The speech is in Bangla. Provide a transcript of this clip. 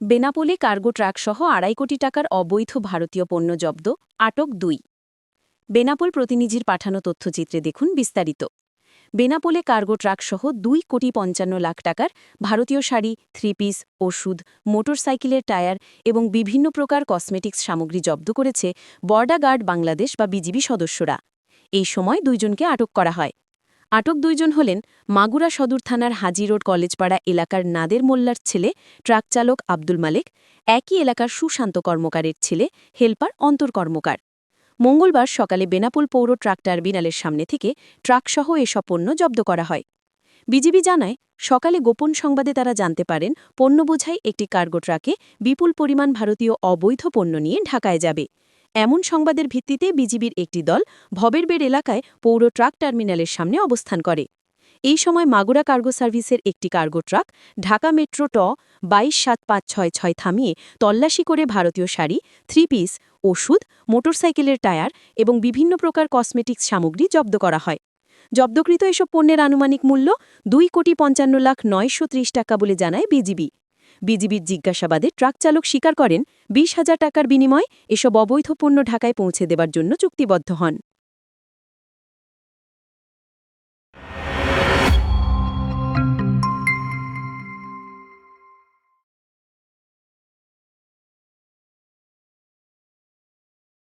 বেনাপোলে কার্গো ট্রাকসহ আড়াই কোটি টাকার অবৈধ ভারতীয় পণ্য জব্দ, আটক দুই। বেনাপোল প্রতিনিধির পাঠানো তথ্যচিত্রে দেখুন বিস্তারিত। বেনাপোলে কার্গো ট্রাকসহ দুই কোটি পঞ্চান্ন লাখ টাকার ভারতীয় শাড়ি থ্রি পিস ওষুধ, মোটরসাইকেলের টায়ার এবং বিভিন্ন প্রকার কসমেটিক্স সামগ্রী জব্দ করেছে বর্ডার গার্ড বাংলাদেশ বা বিজিবি সদস্যরা। এই সময় দুইজনকে আটক করা হয়। আটক দুইজন হলেন মাগুরা সদর থানার হাজি রোড কলেজপাড়া এলাকার নাদের মোল্লার ছেলে, ট্রাক চালক আব্দুল মালেক, একই এলাকার সুশান্ত কর্মকারের ছেলে, হেলপার অন্তর কর্মকার। মঙ্গলবার সকালে বেনাপুল পৌর ট্রাক টার্মিনালের সামনে থেকে ট্রাকসহ এসব পণ্য জব্দ করা হয়। বিজিবি জানায়, সকালে গোপন সংবাদে তারা জানতে পারেন, পণ্য বোঝাই একটি কার্গো ট্রাকে বিপুল পরিমাণ ভারতীয় অবৈধ পণ্য নিয়ে ঢাকায় যাবে। এমন সংবাদের ভিত্তিতে বিজিবির একটি দল ভবেরবেড় এলাকায় পৌর ট্রাক টার্মিনালের সামনে অবস্থান করে। এই সময় মাগুরা কার্গো সার্ভিসের একটি কার্গো ট্রাক ঢাকা মেট্রো ট বাইশ সাত পাঁচ ছয় ছয় থামিয়ে তল্লাশি করে ভারতীয় শাড়ি, থ্রি পিস, ওষুধ, মোটরসাইকেলের টায়ার এবং বিভিন্ন প্রকার কসমেটিক্স সামগ্রী জব্দ করা হয়। জব্দকৃত এসব পণ্যের আনুমানিক মূল্য দুই কোটি পঞ্চান্ন লাখ নয়শো ত্রিশ টাকা বলে জানায় বিজিবি। বিজিবির জিজ্ঞাসাবাদে ট্রাক চালক স্বীকার করেন, বিশ হাজার টাকার বিনিময়ে এসব অবৈধ পণ্য ঢাকায় পৌঁছে দেবার জন্য চুক্তিবদ্ধ হন।